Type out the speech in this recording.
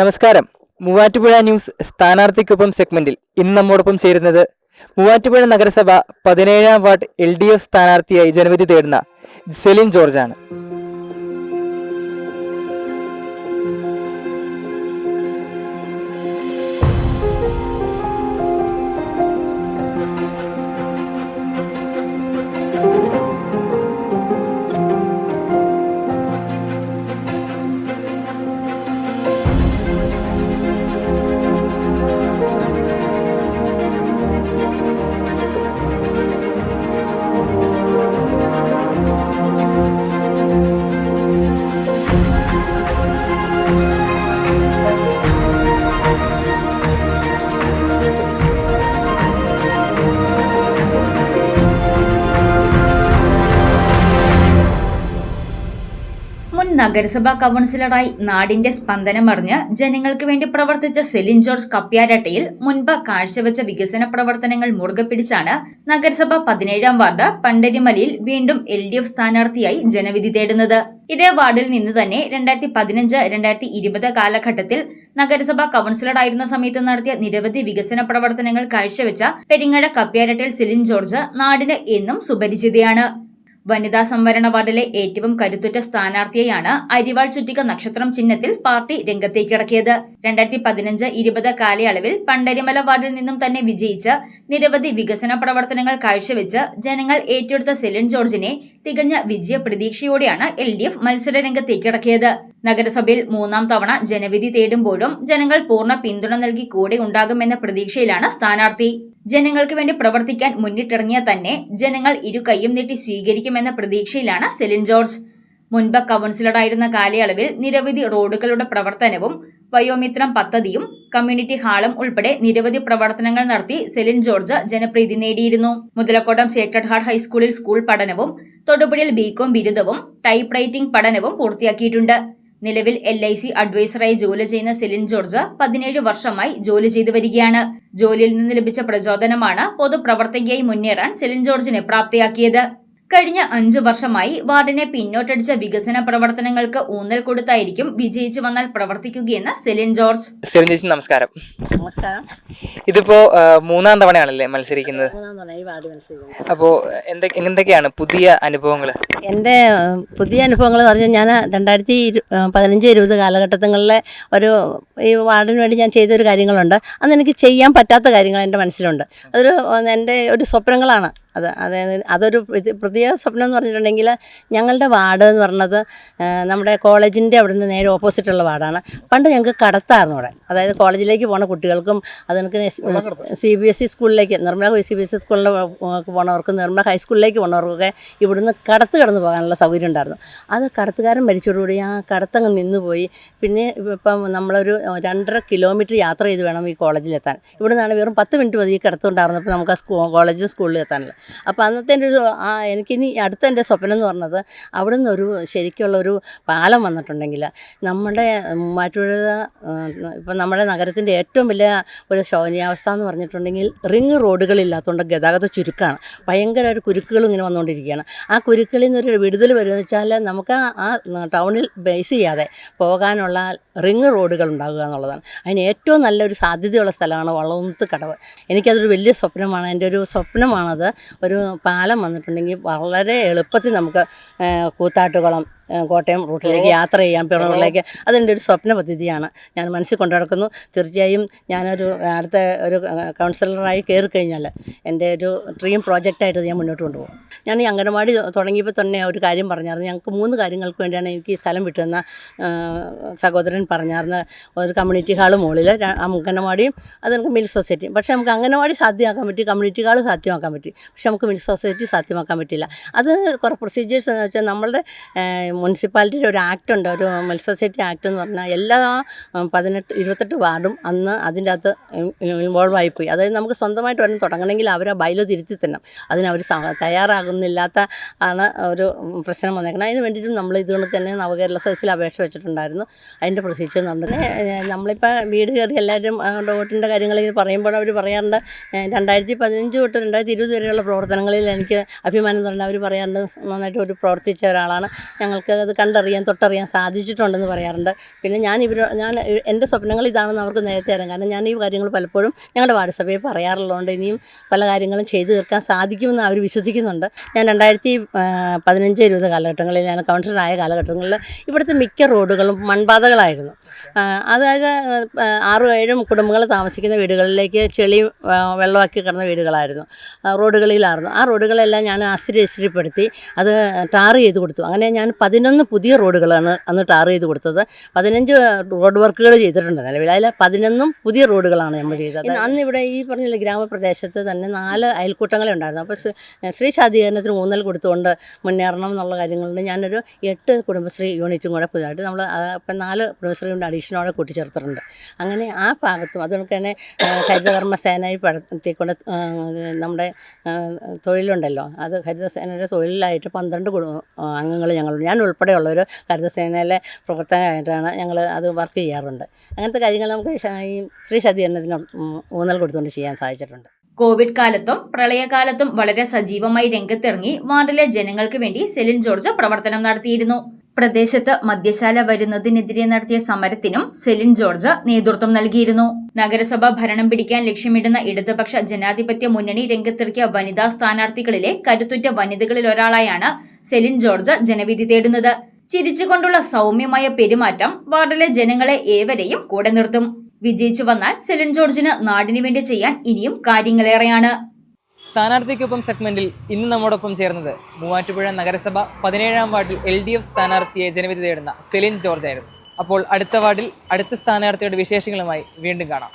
നമസ്കാരം. മൂവാറ്റുപുഴ ന്യൂസ് സ്ഥാനാർത്ഥിക്കൊപ്പം സെഗ്മെന്റിൽ ഇന്ന് നമ്മോടൊപ്പം ചേരുന്നത് മൂവാറ്റുപുഴ നഗരസഭ പതിനേഴാം വാർഡ് എൽ ഡി എഫ് സ്ഥാനാർത്ഥിയായി ജനവിധി തേടുന്ന സെലിൻ ജോർജാണ്. നഗരസഭാ കൗൺസിലറായി നാടിന്റെ സ്പന്ദനമറിഞ്ഞ് ജനങ്ങൾക്ക് വേണ്ടി പ്രവർത്തിച്ച സെലിൻ ജോർജ് കപ്പ്യാരട്ടയിൽ മുൻപ് കാഴ്ചവെച്ച വികസന പ്രവർത്തനങ്ങൾ മുറുകെ പിടിച്ചാണ് നഗരസഭ പതിനേഴാം വാർഡ് പണ്ടരിമലയിൽ വീണ്ടും എൽ ഡി എഫ് സ്ഥാനാർത്ഥിയായി ജനവിധി തേടുന്നത്. ഇതേ വാർഡിൽ നിന്ന് തന്നെ രണ്ടായിരത്തി പതിനഞ്ച് രണ്ടായിരത്തി ഇരുപത് കാലഘട്ടത്തിൽ നഗരസഭാ കൗൺസിലറായിരുന്ന സമയത്ത് നടത്തിയ നിരവധി വികസന പ്രവർത്തനങ്ങൾ കാഴ്ചവെച്ച പെരിങ്ങട കപ്പ്യാരട്ടയിൽ സെലിൻ ജോർജ് നാടിന് എന്നും സുപരിചിതയാണ്. വനിതാ സംവരണ വാർഡിലെ ഏറ്റവും കരുത്തുറ്റ സ്ഥാനാർത്ഥിയെയാണ് അരിവാൾ ചുറ്റിക നക്ഷത്രം ചിഹ്നത്തിൽ പാർട്ടി രംഗത്തേക്കിടക്കിയത് രണ്ടായിരത്തി പതിനഞ്ച് ഇരുപത് കാലയളവിൽ പണ്ടരിമല വാർഡിൽ നിന്നും തന്നെ വിജയിച്ച് നിരവധി വികസന പ്രവർത്തനങ്ങൾ കാഴ്ചവെച്ച് ജനങ്ങൾ ഏറ്റെടുത്ത സെലിൻ ജോർജിനെ തികഞ്ഞ വിജയ പ്രതീക്ഷയോടെയാണ് എൽ ഡി എഫ് മത്സര രംഗത്തേക്കിറക്കിയത് നഗരസഭയിൽ മൂന്നാം തവണ ജനവിധി തേടുമ്പോഴും ജനങ്ങൾ പൂർണ പിന്തുണ നൽകി കൂടെ ഉണ്ടാകുമെന്ന പ്രതീക്ഷയിലാണ് സ്ഥാനാർത്ഥി. ജനങ്ങൾക്ക് വേണ്ടി പ്രവർത്തിക്കാൻ മുന്നിട്ടിറങ്ങിയ തന്നെ ജനങ്ങൾ ഇരു കൈയും നീട്ടി സ്വീകരിക്കുമെന്ന പ്രതീക്ഷയിലാണ് സെലിൻ ജോർജ്. മുൻപ് കൗൺസിലറായിരുന്ന കാലയളവിൽ നിരവധി റോഡുകളുടെ പ്രവർത്തനവും വയോമിത്രം പദ്ധതിയും കമ്മ്യൂണിറ്റി ഹാളും ഉൾപ്പെടെ നിരവധി പ്രവർത്തനങ്ങൾ നടത്തി സെലിൻ ജോർജ് ജനപ്രീതി നേടിയിരുന്നു. മുതലക്കോട്ടം സേക്രഡ് ഹാർട്ട് ഹൈസ്കൂളിൽ സ്കൂൾ പഠനവും തൊടുപുഴയിൽ ബികോം ബിരുദവും ടൈപ്പ് റൈറ്റിംഗ് പഠനവും പൂർത്തിയാക്കിയിട്ടുണ്ട്. നിലവിൽ എൽ ഐ സി അഡ്വൈസറായി ജോലി ചെയ്യുന്ന സെലിൻ ജോർജ് പതിനേഴ് വർഷമായി ജോലി ചെയ്തു വരികയാണ്. ജോലിയിൽ നിന്ന് ലഭിച്ച പ്രചോദനമാണ് പൊതുപ്രവർത്തകയായി മുന്നേറാൻ സെലിൻ ജോർജിനെ പ്രാപ്തിയാക്കിയത്. കഴിഞ്ഞ അഞ്ചു വർഷമായി വാർഡിനെ പിന്നോട്ടടിച്ച വികസന പ്രവർത്തനങ്ങൾക്ക് ഊന്നൽ കൊടുത്തായിരിക്കും വിജയിച്ചു വന്നാൽ പ്രവർത്തിക്കുകയെന്ന് സെലിൻ ജോർജ്. സെലിൻ ചേച്ചി നമസ്കാരം. നമസ്കാരം. ഇതിപ്പോ മൂന്നാം തവണയാണല്ലേ മത്സരിക്കുന്നത്? അപ്പോ തവണ ഈ വാർഡ് മത്സരിക്കുന്നത്. അപ്പോൾ എന്തൊക്കെ എന്തൊക്കെയാണ് പുതിയ അനുഭവങ്ങൾ എന്റെ പുതിയ അനുഭവങ്ങൾ എന്ന് പറഞ്ഞാൽ ഞാൻ രണ്ടായിരത്തി പതിനഞ്ച് ഇരുപത് കാലഘട്ടങ്ങളിലെ ഒരു ഈ വാർഡിന് വേണ്ടി ഞാൻ ചെയ്തൊരു കാര്യങ്ങളുണ്ട്. അന്ന് എനിക്ക് ചെയ്യാൻ പറ്റാത്ത കാര്യങ്ങൾ എന്റെ മനസ്സിലുണ്ട്. അതൊരു എന്റെ ഒരു സ്വപ്നങ്ങളാണ്. അത് അതായത് അതൊരു പ്രതി- പ്രത്യേക സ്വപ്നം എന്ന് പറഞ്ഞിട്ടുണ്ടെങ്കിൽ ഞങ്ങളുടെ വാർഡ് എന്ന് പറഞ്ഞത് നമ്മുടെ കോളേജിന്റെ അവിടെ നിന്ന് നേരെ ഓപ്പോസിറ്റുള്ള വാർഡാണ്. പണ്ട് ഞങ്ങൾക്ക് കടത്തായിരുന്നു അവിടെ. അതായത് കോളേജിലേക്ക് പോകുന്ന കുട്ടികൾക്കും അത് എനിക്ക് സി ബി എസ് ഇ സ്കൂളിലേക്ക് Nirmala C B S E സ്കൂളിൽ പോണവർക്കും നിർമ്മല ഹൈസ്കൂളിലേക്ക് പോണവർക്കൊക്കെ ഇവിടുന്ന് കടത്ത് കടന്നു പോകാനുള്ള സൗകര്യം ഉണ്ടായിരുന്നു. അത് കടത്തുകാരൻ മരിച്ചതോടുകൂടി ആ കടത്തങ്ങ് നിന്നുപോയി. പിന്നെ ഇപ്പം നമ്മളൊരു രണ്ടര കിലോമീറ്റർ യാത്ര ചെയ്ത് വേണം ഈ കോളേജിലെത്താൻ. ഇവിടുന്നാണ് വെറും പത്ത് മിനിറ്റ് മതി ഈ കിടത്തുണ്ടായിരുന്നപ്പോൾ നമുക്ക് ആ സ്കൂ കോളേജിലും സ്കൂളിലും എത്താനില്ല അപ്പോൾ അന്നത്തെ എന്റെ ഒരു ആ എനിക്കിനി അടുത്ത എന്റെ സ്വപ്നം എന്ന് പറഞ്ഞത് അവിടെ നിന്ന് ഒരു ശരിക്കുള്ള ഒരു പാലം വന്നിട്ടുണ്ടെങ്കിൽ നമ്മുടെ മൂവാറ്റുപുഴ ഇപ്പം നമ്മുടെ നഗരത്തിന്റെ ഏറ്റവും വലിയ ഒരു ശോചനീയാവസ്ഥ എന്ന് പറഞ്ഞിട്ടുണ്ടെങ്കിൽ റിങ് റോഡുകളില്ലാത്തതുകൊണ്ട് ഗതാഗത ചുരുക്കമാണ് ഭയങ്കര ഒരു കുരുക്കുകൾ ഇങ്ങനെ വന്നുകൊണ്ടിരിക്കുകയാണ്. ആ കുരുക്കളിൽ നിന്നൊരു വിടുതൽ വരുമെന്ന് വെച്ചാൽ നമുക്ക് ആ- ടൗണിൽ ബേസ് ചെയ്യാതെ പോകാനുള്ള റിങ് റോഡുകൾ ഉണ്ടാകുക എന്നുള്ളതാണ്. അതിന് ഏറ്റവും നല്ലൊരു സാധ്യതയുള്ള സ്ഥലമാണ് വളവത്ത് കടവ്. എനിക്കതൊരു വലിയ സ്വപ്നമാണ്. എന്റെ ഒരു സ്വപ്നമാണത്. ഒരു പാലം വന്നിട്ടുണ്ടെങ്കിൽ വളരെ എളുപ്പത്തിൽ നമുക്ക് കൂത്താട്ടുകുളം കോട്ടയം റൂട്ടിലേക്ക് യാത്ര ചെയ്യാം പിറവിലേക്ക് അതെന്റെ ഒരു സ്വപ്ന പദ്ധതിയാണ്. ഞാൻ മനസ്സിൽ കൊണ്ടു നടക്കുന്നു. തീർച്ചയായും ഞാനൊരു അടുത്ത ഒരു കൗൺസിലറായി കയറി കഴിഞ്ഞാൽ എന്റെ ഒരു ഡ്രീം പ്രോജക്റ്റായിട്ട് ഞാൻ മുന്നോട്ട് കൊണ്ടുപോകും. ഞാൻ ഈ അംഗനവാടി തുടങ്ങിയപ്പോൾ തന്നെ ഒരു കാര്യം പറഞ്ഞായിരുന്നു. ഞങ്ങൾക്ക് മൂന്ന് കാര്യങ്ങൾക്ക് വേണ്ടിയാണ് എനിക്ക് ഈ സ്ഥലം വിട്ടുന്ന സഹോദരൻ പറഞ്ഞായിരുന്നു. ഒരു കമ്മ്യൂണിറ്റി ഹാൾ മുകളിൽ അംഗനവാടിയും അത് നമുക്ക് മിൽക്ക് സൊസൈറ്റിയും പക്ഷേ നമുക്ക് അംഗനവാടി സാധ്യമാക്കാൻ പറ്റി കമ്മ്യൂണിറ്റി ഹാൾ സാധ്യമാക്കാൻ പറ്റി. പക്ഷേ നമുക്ക് മിൽക്ക് സൊസൈറ്റി സാധ്യമാക്കാൻ പറ്റില്ല അത് കുറേ പ്രൊസീജിയേഴ്സ് എന്ന് വെച്ചാൽ നമ്മളുടെ മുനിസിപ്പാലിറ്റിയുടെ ഒരു ആക്ട് ഉണ്ട് ഒരു മിൽക്ക് സൊസൈറ്റി ആക്ട് എന്ന് പറഞ്ഞാൽ എല്ലാ പതിനെട്ട് ഇരുപത്തെട്ട് വാർഡും അന്ന് അതിന്റെ അകത്ത് ഇൻവോൾവ് ആയിപ്പോയി. അതായത് നമുക്ക് സ്വന്തമായിട്ട് വരണം തുടങ്ങണമെങ്കിൽ അവരെ ബൈലോ തിരുത്തി തരണം. അതിന് അവർ തയ്യാറാകുന്നില്ലാത്ത ആണ് ഒരു പ്രശ്നം വന്നേക്കുന്നത് അതിന് വേണ്ടിയിട്ടും നമ്മൾ ഇതുകൊണ്ട് തന്നെ നവകേരള സദസ്സിൽ അപേക്ഷ വെച്ചിട്ടുണ്ടായിരുന്നു. അതിന്റെ പ്രൊസീജിയർ നടന്നത് നമ്മളിപ്പോൾ വീട് കയറി എല്ലാവരും വോട്ടിന്റെ കാര്യങ്ങളിൽ പറയുമ്പോൾ അവർ പറയാറുണ്ട് രണ്ടായിരത്തി പതിനഞ്ച് തൊട്ട് രണ്ടായിരത്തി ഇരുപത് വരെയുള്ള പ്രവർത്തനങ്ങളിൽ എനിക്ക് അഭിമാനം തന്നെ അവർ പറയാറുണ്ട് നന്നായിട്ട് ഒരു പ്രവർത്തിച്ച ഒരാളാണ്. ഞങ്ങൾക്ക് അവർക്ക് അത് കണ്ടറിയാൻ തൊട്ടറിയാൻ സാധിച്ചിട്ടുണ്ടെന്ന് പറയാറുണ്ട്. പിന്നെ ഞാൻ ഇവർ ഞാൻ എന്റെ സ്വപ്നങ്ങൾ ഇതാണെന്ന് അവർക്ക് നേരത്തെ അറിയാം. കാരണം ഞാൻ ഈ കാര്യങ്ങൾ പലപ്പോഴും ഞങ്ങളുടെ വാട്സപ്പിൽ പറയാറുള്ളതുകൊണ്ട് ഇനിയും പല കാര്യങ്ങളും ചെയ്തു തീർക്കാൻ സാധിക്കുമെന്ന് അവർ വിശ്വസിക്കുന്നുണ്ട്. ഞാൻ രണ്ടായിരത്തി പതിനഞ്ച് ഇരുപത് കാലഘട്ടങ്ങളിൽ ഞാൻ കൗൺസിലറായ കാലഘട്ടങ്ങളിൽ ഇവിടുത്തെ മിക്ക റോഡുകളും മൺപാതകളായിരുന്നു. അതായത് ആറും ഏഴും കുടുംബങ്ങൾ താമസിക്കുന്ന വീടുകളിലേക്ക് ചെളി വെള്ളമാക്കി കിടന്ന വീടുകളായിരുന്നു. റോഡുകളിലായിരുന്നു. ആ റോഡുകളെല്ലാം ഞാൻ അസ്ഥിരിപ്പെടുത്തി അത് ടാർ ചെയ്ത് കൊടുത്തു. അങ്ങനെ ഞാൻ പതിനൊന്ന് പുതിയ റോഡുകളാണ് അന്ന് ടാർ ചെയ്ത് കൊടുത്തത്. പതിനഞ്ച് റോഡ് വർക്കുകൾ ചെയ്തിട്ടുണ്ട് നിലവിൽ. അതിൽ പതിനൊന്നും പുതിയ റോഡുകളാണ് നമ്മൾ ചെയ്തത്. അന്ന് ഇവിടെ ഈ പറഞ്ഞ ഗ്രാമപ്രദേശത്ത് തന്നെ നാല് അയൽക്കൂട്ടങ്ങളെ ഉണ്ടായിരുന്നു. അപ്പോൾ സ്ത്രീ ശാദീകരണത്തിന് ഊന്നൽ കൊടുത്തുകൊണ്ട് മുന്നേറണം എന്നുള്ള കാര്യങ്ങളുണ്ട്. ഞാനൊരു എട്ട് കുടുംബശ്രീ യൂണിറ്റും കൂടെ പുതുതായിട്ട് നമ്മൾ അപ്പം നാല് കുടുംബശ്രീ കൊണ്ട് അഡീഷനോടെ കൂട്ടിച്ചേർത്തിട്ടുണ്ട്. അങ്ങനെ ആ ഭാഗത്തും അതുകൊണ്ട് തന്നെ ഹരിതകർമ്മ സേനയിൽ പടത്തിക്കൊണ്ട് നമ്മുടെ തൊഴിലുണ്ടല്ലോ അത് ഹരിതസേനയുടെ തൊഴിലായിട്ട് പന്ത്രണ്ട് അംഗങ്ങൾ ഞങ്ങളുണ്ട് ഞാൻ ഉൾപ്പെടെയുള്ളവർ ഹരിതസേനയിലെ പ്രവർത്തനമായിട്ടാണ് ഞങ്ങൾ അത് വർക്ക് ചെയ്യാറുണ്ട്. അങ്ങനത്തെ കാര്യങ്ങൾ നമുക്ക് ഈ സ്ത്രീ ശാക്തീകരണത്തിന് ഉം, ഊന്നൽ കൊടുത്തുകൊണ്ട് ചെയ്യാൻ സാധിച്ചിട്ടുണ്ട്. കോവിഡ് കാലത്തും പ്രളയകാലത്തും വളരെ സജീവമായി രംഗത്തിറങ്ങി വാർഡിലെ ജനങ്ങൾക്ക് വേണ്ടി സെലിൻ ജോർജ് പ്രവർത്തനം നടത്തിയിരുന്നു. പ്രദേശത്ത് മദ്യശാല വരുന്നതിനെതിരെ നടത്തിയ സമരത്തിനും സെലിൻ ജോർജ് നേതൃത്വം നൽകിയിരുന്നു. നഗരസഭ ഭരണം പിടിക്കാൻ ലക്ഷ്യമിടുന്ന ഇടതുപക്ഷ ജനാധിപത്യ മുന്നണി രംഗത്തിറക്കിയ വനിതാ സ്ഥാനാർത്ഥികളിലെ കരുത്തുറ്റ വനിതകളിൽ ഒരാളായാണ് സെലിൻ ജോർജ് ജനവിധി തേടുന്നത്. ചിരിച്ചുകൊണ്ടുള്ള സൗമ്യമായ പെരുമാറ്റം വാർഡിലെ ജനങ്ങളെ ഏവരെയും കൂടെ നിർത്തും. വിജയിച്ചു വന്നാൽ സെലിൻ ജോർജിന് നാടിനു വേണ്ടി ചെയ്യാൻ ഇനിയും കാര്യങ്ങളേറെയാണ്. സ്ഥാനാർത്ഥിക്കൊപ്പം സെഗ്മെന്റിൽ ഇന്ന് നമ്മോടൊപ്പം ചേർന്നത് മൂവാറ്റുപുഴ നഗരസഭ പതിനേഴാം വാർഡിൽ എൽ ഡി എഫ് സ്ഥാനാർത്ഥിയെ ജനവിധി തേടുന്ന സെലിൻ ജോർജ് ആയിരുന്നു. അപ്പോൾ അടുത്ത വാർഡിൽ അടുത്ത സ്ഥാനാർത്ഥിയുടെ വിശേഷങ്ങളുമായി വീണ്ടും കാണാം.